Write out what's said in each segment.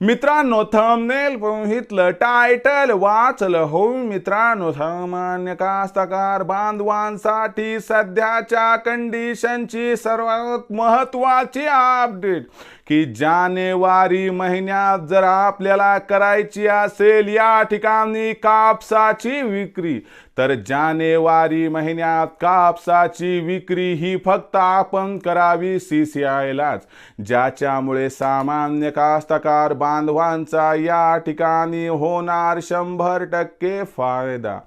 मित्रांनो thumbnail पाहितलं title वाचलं हो मित्रांनो सामान्य कास्तकार बांधवांसाठी सध्याच्या कंडिशनची सर्वात महत्वाची अपडेट की जानेवारी महिन्यात जर आपल्याला करायची असेल या ठिकाणी कापसाची विक्री तर जानेवारी महिन्यात कापसाची विक्री ही फक्त आपण करावी सी सी आयलाच ज्याच्यामुळे सामान्य कास्तकार बांधवांचा या ठिकाणी होणार शंभर टक्के फायदा.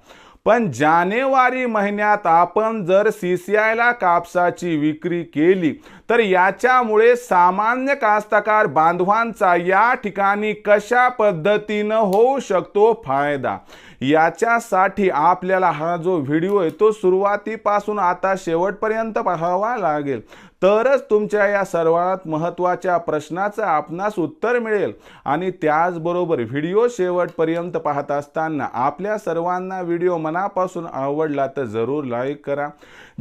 पण जानेवारी महिन्यात आपण जर सी सी आयला कापसाची विक्री केली तर याच्यामुळे सामान्य कास्तकार बांधवांचा या ठिकाणी कशा पद्धतीनं होऊ शकतो फायदा? याच्यासाठी आपल्याला हा जो व्हिडिओ आहे तो सुरुवातीपासून आता शेवटपर्यंत पाहावा लागेल. तरच तुमच्या या सर्वात महत्त्वाच्या प्रश्नाचं आपणास उत्तर मिळेल. आणि त्याचबरोबर व्हिडिओ शेवटपर्यंत पाहत असताना आपल्या सर्वांना व्हिडिओ मनापासून आवडला तर जरूर लाईक करा.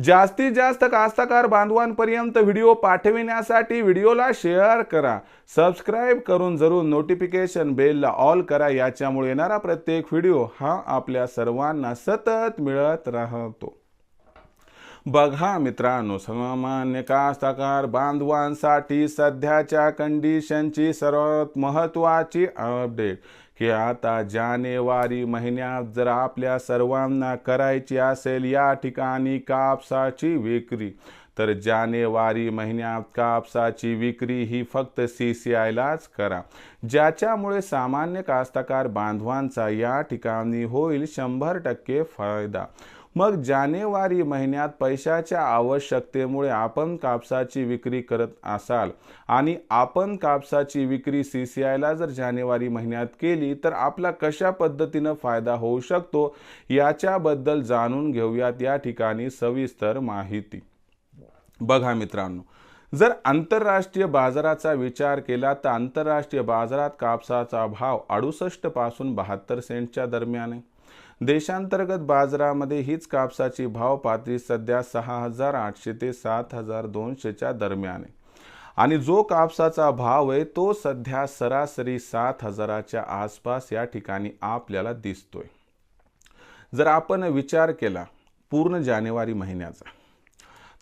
जास्तीत जास्त कास्तकार बांधवांपर्यंत व्हिडिओ पाठविण्यासाठी व्हिडिओला शेअर करा. सबस्क्राईब करून जरूर नोटिफिकेशन बेलला ऑल करा. याच्यामुळे येणारा प्रत्येक व्हिडिओ हा आपल्या सर्वांना सतत मिळत राहतो. बघा मित्रांनो सामान्य कास्तकार बांधवांसाठी सध्याच्या कंडिशनची सर्वात महत्त्वाची अपडेट की आता जानेवारी महिन्यात जर आपल्या सर्वांना करायची असेल या ठिकाणी कापसाची विक्री तर जानेवारी महिन्यात कापसाची विक्री ही फक्त सी सी आयलाच करा. ज्याच्यामुळे सामान्य कास्तकार बांधवांचा या ठिकाणी होईल शंभर टक्के फायदा. मग जानेवारी महिन्यात पैशाच्या आवश्यकतेमुळे आपण कापसाची विक्री करत असाल आणि आपण कापसाची विक्री सी सी आयला जर जानेवारी महिन्यात केली तर आपला कशा पद्धतीनं फायदा होऊ शकतो याच्याबद्दल जाणून घेऊयात या ठिकाणी सविस्तर माहिती. बघा मित्रांनो जर आंतरराष्ट्रीय बाजाराचा विचार केला तर आंतरराष्ट्रीय बाजारात कापसाचा भाव अडुसष्टपासून बहात्तर सेंटच्या दरम्यान आहे. देशांतर्गत बाजारामध्ये हीच कापसाची भाव पातळी सध्या सहा हजार आठशे ते सात हजार दोनशेच्या दरम्यान आहे. आणि जो कापसाचा भाव आहे तो सध्या सरासरी सात हजाराच्या आसपास या ठिकाणी आपल्याला दिसतोय. जर आपण विचार केला पूर्ण जानेवारी महिन्याचा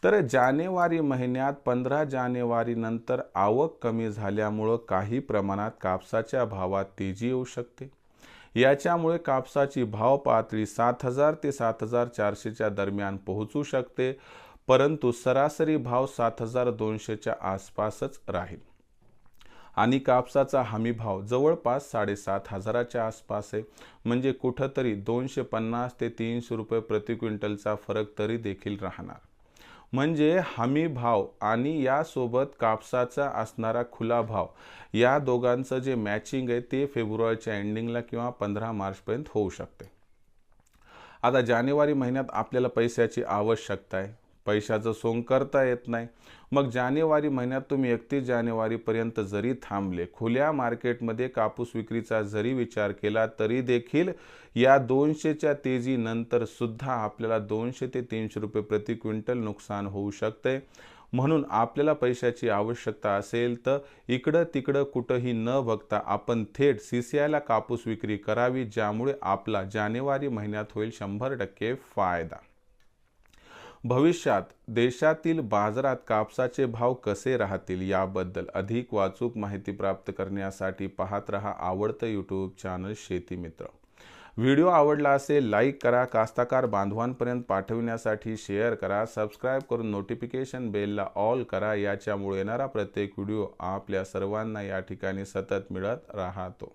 तर जानेवारी महिन्यात पंधरा जानेवारी नंतर आवक कमी झाल्यामुळं काही प्रमाणात कापसाच्या भावात तेजी येऊ शकते. याच्यामुळे कापसाची भाव पातळी सात हजार ते सात हजार चारशेच्या दरम्यान पोहोचू शकते परंतु सरासरी भाव सात हजार दोनशेच्या आसपासच राहील. आणि कापसाचा हमी भाव जवळपास साडेसात हजाराच्या आसपास आहे. म्हणजे कुठंतरी दोनशे पन्नास ते तीनशे रुपये प्रति क्विंटलचा फरक तरी देखील राहणार. म्हणजे हमी भाव आणि यासोबत कापसाचा असणारा खुला भाव. या दोघांचं जे मॅचिंग आहे ते फेब्रुवारीच्या एंडिंगला किंवा पंधरा मार्चपर्यंत होऊ शकते. आता जानेवारी महिन्यात आपल्याला पैशाची आवश्यकता आहे. पैशाचं सोंग करता येत नाही. मग जानेवारी महिन्यात तुम्ही एकतीस जानेवारीपर्यंत जरी थांबले खुल्या मार्केटमध्ये कापूस विक्रीचा जरी विचार केला तरी देखील या दोनशेच्या तेजीनंतर सुद्धा आपल्याला दोनशे ते तीनशे रुपये प्रति क्विंटल नुकसान होऊ शकते. म्हणून आपल्याला पैशाची आवश्यकता असेल तर इकडं तिकडं कुठंही न बघता आपण थेट सी सी आयला कापूस विक्री करावी ज्यामुळे आपला जानेवारी महिन्यात होईल शंभर टक्के फायदा. भविष्यात देशातील बाजारात कापसाचे भाव कसे राहतील याबद्दल अधिक वाचूक माहिती प्राप्त करण्यासाठी पाहत रहा आवडतं यूट्यूब चॅनल शेती मित्र. व्हिडिओ आवडला असेल लाईक करा कास्ताकार बांधवांपर्यंत पाठविण्यासाठी शेअर करा सबस्क्राईब करून नोटिफिकेशन बेलला ऑल करा याच्यामुळे येणारा प्रत्येक व्हिडिओ आपल्या सर्वांना या ठिकाणी सतत मिळत राहतो.